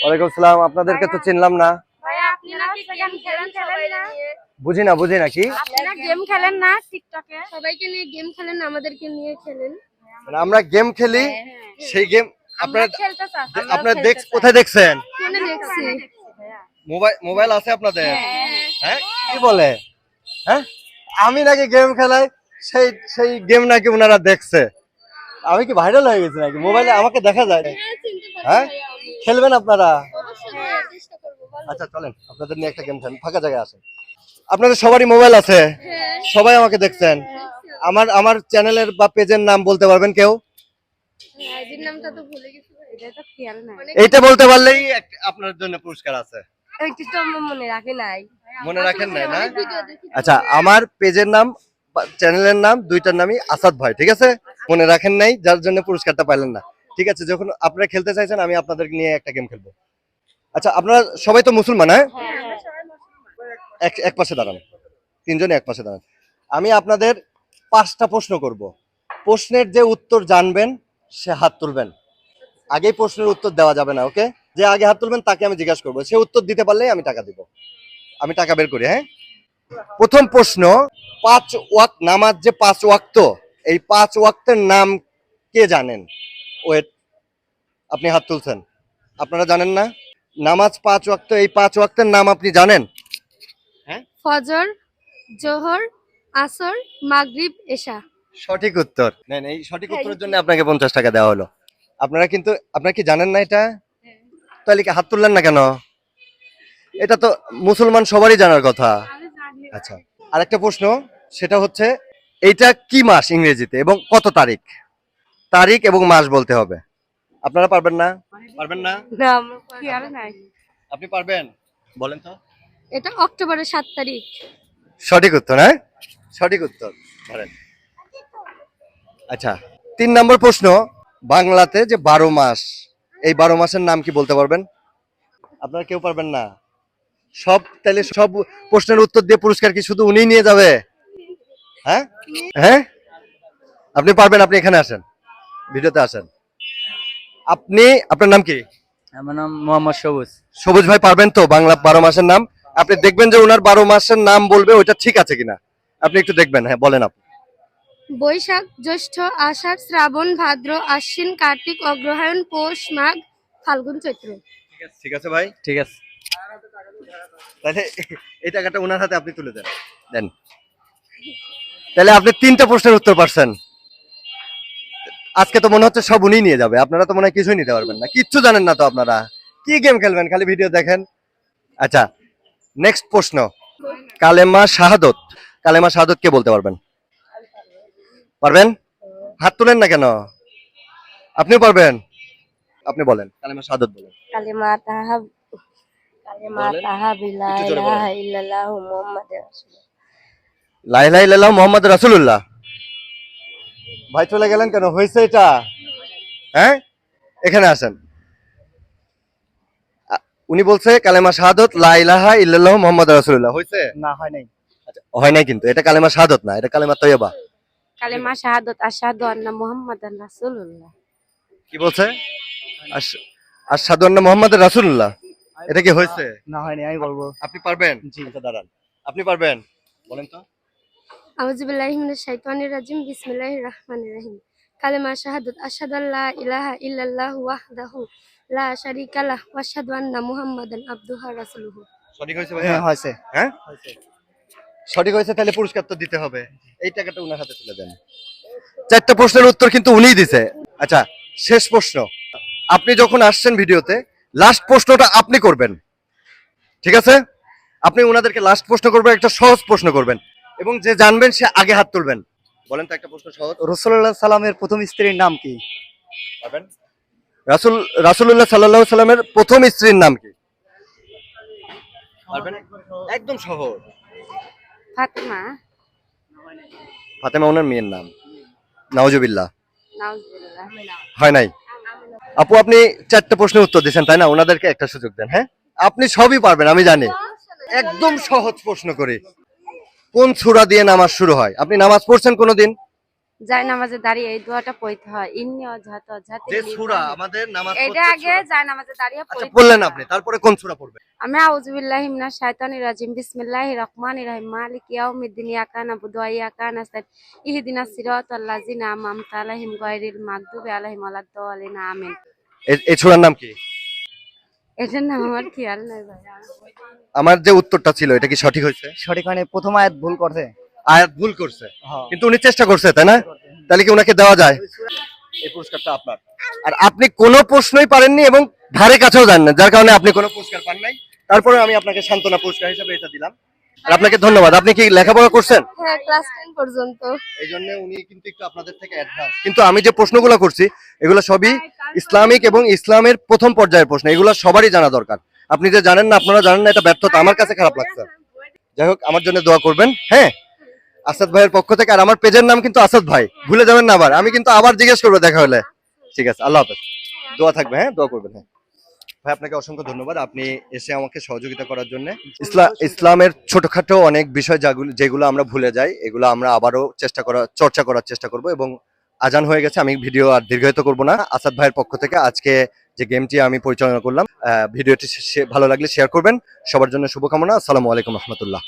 ওয়ালাইকুম সালাম আপনাদেরকে তো চিনলাম না। বুঝি না বুঝি না কি? গেম খেলেন না টিকটকে সবাইকে নিয়ে গেম খেলেন আমাদেরকে নিয়ে খেলেন। মানে আমরা গেম খেলি সেই গেম আপনারা আপনারা দেখ কোথায় দেখছেন? মোবাইল মোবাইল আছে আপনাদের? হ্যাঁ কি বলে? হ্যাঁ? আমি নাকি গেম খেলাই সেই সেই গেম নাকি ওনারা দেখছে। আমি কি ভাইরাল হয়ে গেছি নাকি? মোবাইলে আমাকে দেখা যায় হ্যাঁ খেলবেন আপনারা? চেষ্টা করব বলো। আচ্ছা চলেন আপনাদের নিয়ে একটা গেম খেলেন ফাঁকা জায়গায় আসেন। আপনাদের সবারই মোবাইল আছে। সবাই আমাকে দেখছেন। আমার আমার চ্যানেলের বা পেজের নাম বলতে পারবেন কেউ? আইডির নামটা তো ভুলে গেছি এটা তো খেয়াল নাই। এইটা বলতে পারলেই আপনার জন্য পুরস্কার আছে। আমার মনে রাখে নাই। মনে রাখেন নাই না? আচ্ছা আমার পেজের নাম চ্যানেলের নাম দুইটার নামই আসাদ ভাই ঠিক আছে? মনে রাখেন নাই যার জন্য পুরস্কারটা পাইলেন না। ঠিক আছে যখন আপনারা খেলতে চাইছেন আমি আপনাদের নিয়ে একটা গেম খেলব। আচ্ছা আপনারা সবাই তো মুসলমান হ্যাঁ? এক এক পাশে দাঁড়ান। তিনজনে এক পাশে দাঁড়ান। আমি আপনাদের পাঁচটা প্রশ্ন করব। প্রশ্নের যে উত্তর জানবেন সে হাত তুলবেন। আগেই প্রশ্নের উত্তর দেওয়া যাবে না ওকে? যে আগে হাত তুলবেন তাকে আমি জিজ্ঞাসা করব। সে উত্তর দিতে পারলেই আমি টাকা দিব। আমি টাকা বের করি হ্যাঁ? প্রথম প্রশ্ন পাঁচ ওয়াক নামাজ যে পাঁচ ওয়াক্ত এই পাঁচ ওয়াক্তের নাম কে জানেন? ওয়েট আপনি হাত তুলছেন। আপনারা জানেন না? নামাজ পাঁচ ওয়াক্ত এই পাঁচ ওয়াক্তের নাম আপনি জানেন? ফজর জোহর আসর মাগরিব এশা। সঠিক উত্তর। নেন এই সঠিক উত্তরের জন্য আপনাকে পঞ্চাশ টাকা দেওয়া হলো। আপনারা কিন্তু আপনারা কি জানেন না এটা? তাহলে কি হাত তুললেন না কেন? এটা তো মুসলমান সবারই জানার কথা। আচ্ছা আরেকটা প্রশ্ন সেটা হচ্ছে এইটা কি মাস ইংরেজিতে এবং কত তারিখ? তারিখ এবং মাস বলতে হবে। আপনারা পারবেন না? পারবেন না? আপনি পারবেন? বলেন তো। এটা অক্টোবরের সাত তারিখ। সঠিক উত্তর হ্যাঁ? সঠিক উত্তর। ধরেন। আচ্ছা তিন নম্বর প্রশ্ন। বাংলাতে যে বারো মাস এই বারো মাসের নাম কি বলতে পারবেন? আপনারা কেউ পারবেন না। সব তাহলে সব প্রশ্নের উত্তর দিয়ে পুরস্কার কি শুধু উনিই নিয়ে যাবে? হ্যাঁ? হ্যাঁ? আপনি পারবেন আপনি এখানে আসেন। ভিডিওতে আসেন। আপনি আপনার নাম কি? আমার নাম মোহাম্মদ সবুজ। সবুজ ভাই পারবেন তো? বাংলা বারো মাসের নাম। আপনি দেখবেন যে ওনার বারো মাসের নাম বলবে ওইটা ঠিক আছে কিনা? আপনি একটু দেখবেন হ্যাঁ বলেন আপনি। বৈশাখ জ্যৈষ্ঠ আষাঢ় শ্রাবণ ভাদ্র আশ্বিন কার্তিক অগ্রহায়ণ পৌষ মাঘ ফাল্গুন চৈত্র। ঠিক আছে ভাই? ঠিক আছে। তাহলে এই টাকাটা ওনার হাতে আপনি তুলে দেন। দেন। তাহলে আপনি তিনটা প্রশ্নের উত্তর পারছেন। আজকে তো মনে হচ্ছে সব উনি নিয়ে যাবে। আপনারা তো মনে হয় কিছুই নিতে পারবেন না। কিচ্ছু জানেন না তো আপনারা। কি গেম খেলবেন? খালি ভিডিও দেখেন। আচ্ছা নেক্সট প্রশ্ন। কালেমা শাহাদত। কালেমা শাহাদত কে বলতে পারবেন? পারবেন? হাত তুলেন না কেন? আপনিও পারবেন? আপনি বলেন। কালেমা শাহাদত বলেন। কালিমা তাহা কালিমা। তাহা বিলা। ইলাহা ইল্লাল্লাহু মুহাম্মাদুর রাসূলুল্লাহ। লাইলা ইল্লাল্লাহ মোহাম্মদ রাসূলুল্লাহ। ভাই চলে গেলেন কেন? হয়েছে এটা? হ্যাঁ? এখানে আসেন। উনি বলছে কালেমা শাহাদত লা ইলাহা ইল্লাল্লাহ মোহাম্মদ রাসূলুল্লাহ। হয়েছে? না হয় নাই। আচ্ছা হয় নাই কিন্তু। এটা কালেমা শাহাদত না এটা কালেমা তৈয়বা। কালিমা শাহাদাত আশহাদু আন্না মুহাম্মাদান রাসূলুল্লাহ। কি বলছে? আশহাদু আন্না মোহাম্মদ রাসূলুল্লাহ। এটা কি হয়েছে? না হয়নি আমি বলব। আপনি পারবেন? জি। আচ্ছা, দাঁড়ান। আপনি পারবেন? বলেন তো। আউযু বিল্লাহি মিনাশ শাইতানির রাজিম বিসমিল্লাহির রাহমানির রাহিম। কালিমা শাহাদাত আশহাদু আল্লা ইলাহা ইল্লাল্লাহু ওয়াহদাহু লা শারীকা লাহ ওয়া আশহাদু আন্না মুহাম্মাদান আবদুহু রাসূলুহু। সঠিক হয়েছে হ্যাঁ হয়েছে। হ্যাঁ? সঠিক হয়েছে তাহলে পুরস্কার তো দিতে হবে। এই টাকাটা উনার হাতে তুলে দেন। চারটা প্রশ্নের উত্তর কিন্তু উনিই দিছে। আচ্ছা শেষ প্রশ্ন। আপনি যখন আসছেন ভিডিওতে লাস্ট প্রশ্নটা আপনি করবেন। ঠিক আছে? আপনি ওনাদেরকে লাস্ট প্রশ্ন করবেন একটা সহজ প্রশ্ন করবেন। এবং যে জানবেন সে আগে হাত তুলবেন। বলেন তো একটা প্রশ্ন সহজ। রসুল্লাহ সালামের প্রথম স্ত্রীর নাম কি? পারবেন? রাসুল রাসুল্লাহ সাল্লাহ সাল্লামের প্রথম স্ত্রীর নাম কি? পারবেন? একদম সহজ। ফাতেমা। ফাতেমা ওনার মেয়ের নাম। নাওজুবিল্লাহ। হয় নাই? আপু আপনি চারটা প্রশ্নের উত্তর দিয়েছেন তাই না? ওনাদেরকে একটা সুযোগ দেন হ্যাঁ? আপনি সবই পারবেন আমি জানি। একদম সহজ প্রশ্ন করি। কোন সূরা দিয়ে নামাজ শুরু হয়? আপনি নামাজ পড়ছেন কোনোদিন? যায় নামাজে দাঁড়িয়ে এই দোয়াটা পড়তে হয়। ইন্নি অজাত অজাতে যে সূরা আমাদের নামাজ এটা আগে যায় নামাজে দাঁড়িয়ে আচ্ছা পড়তে বললেন আপনি তারপরে কোন সূরা পড়বেন? আমি আউযুবিল্লাহি মিনাশ শাইতানির রাজিম। বিসমিল্লাহির রহমানির রহিম। মালিকি ইয়াউমিদ্দিন ইয়াকা নাবুদু ওয়া ইয়াকা নাস্তাইন ইহদিনাস সিরাতাল লাযিনা আন'আমতা আলাইহিম গায়রিল মাগদুবি আলাইহিম ওয়ালাদ-দাল্লিন আমিন। এ- এই সূরার নাম কি? আমার খেয়াল নাই ভাই। আমার যে উত্তরটা ছিল এটা কি সঠিক হয়েছে? সঠিক মানে প্রথম আয়াত ভুল করছে। আয়াত ভুল করছে। কিন্তু উনি চেষ্টা করছে তাই না? তাহলে কি উনাকে দেওয়া যায়? এই পুরস্কারটা আপনার। আর আপনি কোনো প্রশ্নই পারেননি এবং ধারে কাছেও যান না যার কারণে আপনি কোনো পুরস্কার পান নাই। তারপরে আমি আপনাকে সান্ত্বনা পুরস্কার হিসেবে এটা দিলাম। আর আপনাকে ধন্যবাদ। আপনি কি লেখাপড়া করছেন? হ্যাঁ ক্লাস টেন পর্যন্ত। এই জন্য উনি কিন্তু একটু আপনাদের থেকে অ্যাডভান্স কিন্তু আমি যে প্রশ্নগুলো করছি এগুলো সবই ইসলামিক এবং ইসলামের প্রথম পর্যায়ের প্রশ্ন। এগুলো সবারই জানা দরকার। আপনি যে জানেন না আপনারা জানেন না এটা ব্যর্থতা। আমার কাছে খারাপ লাগছে। যাই হোক আমার জন্য দোয়া করবেন। হ্যাঁ আসাদ ভাইয়ের পক্ষ থেকে আর আমার পেজের নাম কিন্তু আসাদ ভাই। ভুলে যাবেন না আবার। আমি কিন্তু আবার জিজ্ঞেস করব দেখা হলে। ঠিক আছে আল্লাহ হাফেজ। দোয়া থাকবে হ্যাঁ দোয়া করবেন হ্যাঁ। ভাই, আপনাকে অসংখ্য ধন্যবাদ। আপনি এসে আমাকে সহযোগিতা করার জন্য। ইসলামের ছোটখাটো অনেক বিষয় যেগুলো আমরা ভুলে যাই, এগুলো আমরা আবারও চেষ্টা করা চর্চা করার চেষ্টা করব এবং আজান হয়ে গেছে, আমি ভিডিও আর দীর্ঘায়িত করব না। আসাদ ভাইয়ের পক্ষ থেকে আজকে যে গেমটি আমি পরিচালনা করলাম ভিডিওটি ভালো লাগলে শেয়ার করবেন। সবার জন্য শুভকামনা। আসসালামু আলাইকুম রহমতুল্লাহ।